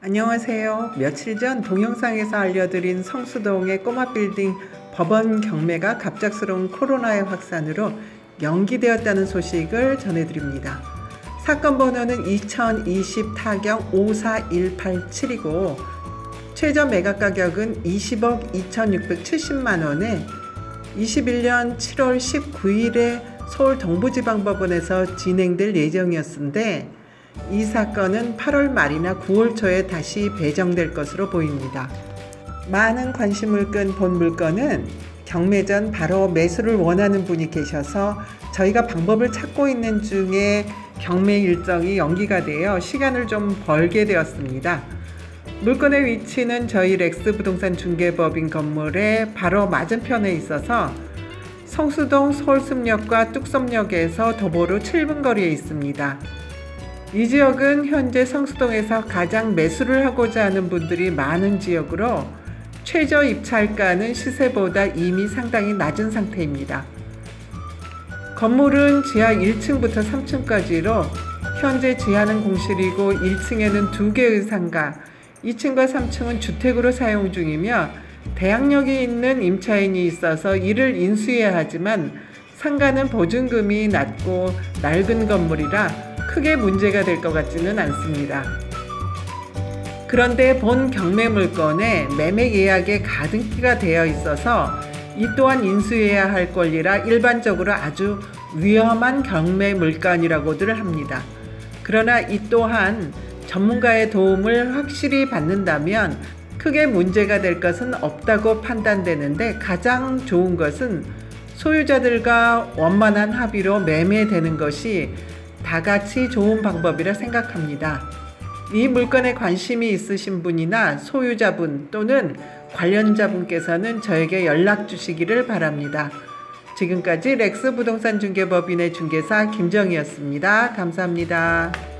안녕하세요. 며칠 전 동영상에서 알려드린 성수동의 꼬마 빌딩 법원 경매가 갑작스러운 코로나의 확산으로 연기되었다는 소식을 전해드립니다. 사건 번호는 2020 타경 54187이고 최저 매각 가격은 20억 2,670만 원에 21년 7월 19일에 서울 동부지방법원에서 진행될 예정이었는데 이 사건은 8월 말이나 9월 초에 다시 배정될 것으로 보입니다. 많은 관심을 끈 본 물건은 경매 전 바로 매수를 원하는 분이 계셔서 저희가 방법을 찾고 있는 중에 경매 일정이 연기가 되어 시간을 좀 벌게 되었습니다. 물건의 위치는 저희 렉스 부동산 중개법인 건물의 바로 맞은편에 있어서 성수동 서울숲역과 뚝섬역에서 도보로 7분 거리에 있습니다. 이 지역은 현재 성수동에서 가장 매수를 하고자 하는 분들이 많은 지역으로 최저 입찰가는 시세보다 이미 상당히 낮은 상태입니다. 건물은 지하 1층부터 3층까지로 현재 지하는 공실이고 1층에는 두 개의 상가, 2층과 3층은 주택으로 사용 중이며 대학역이 있는 임차인이 있어서 이를 인수해야 하지만 상가는 보증금이 낮고 낡은 건물이라 크게 문제가 될 것 같지는 않습니다. 그런데 본 경매 물건에 매매 계약에 가등기가 되어 있어서 이 또한 인수해야 할 권리라 일반적으로 아주 위험한 경매 물건이라고들 합니다. 그러나 이 또한 전문가의 도움을 확실히 받는다면 크게 문제가 될 것은 없다고 판단되는데 가장 좋은 것은 소유자들과 원만한 합의로 매매되는 것이 다 같이 좋은 방법이라 생각합니다. 이 물건에 관심이 있으신 분이나 소유자분 또는 관련자분께서는 저에게 연락 주시기를 바랍니다. 지금까지 렉스 부동산 중개법인의 중개사 김정희였습니다. 감사합니다.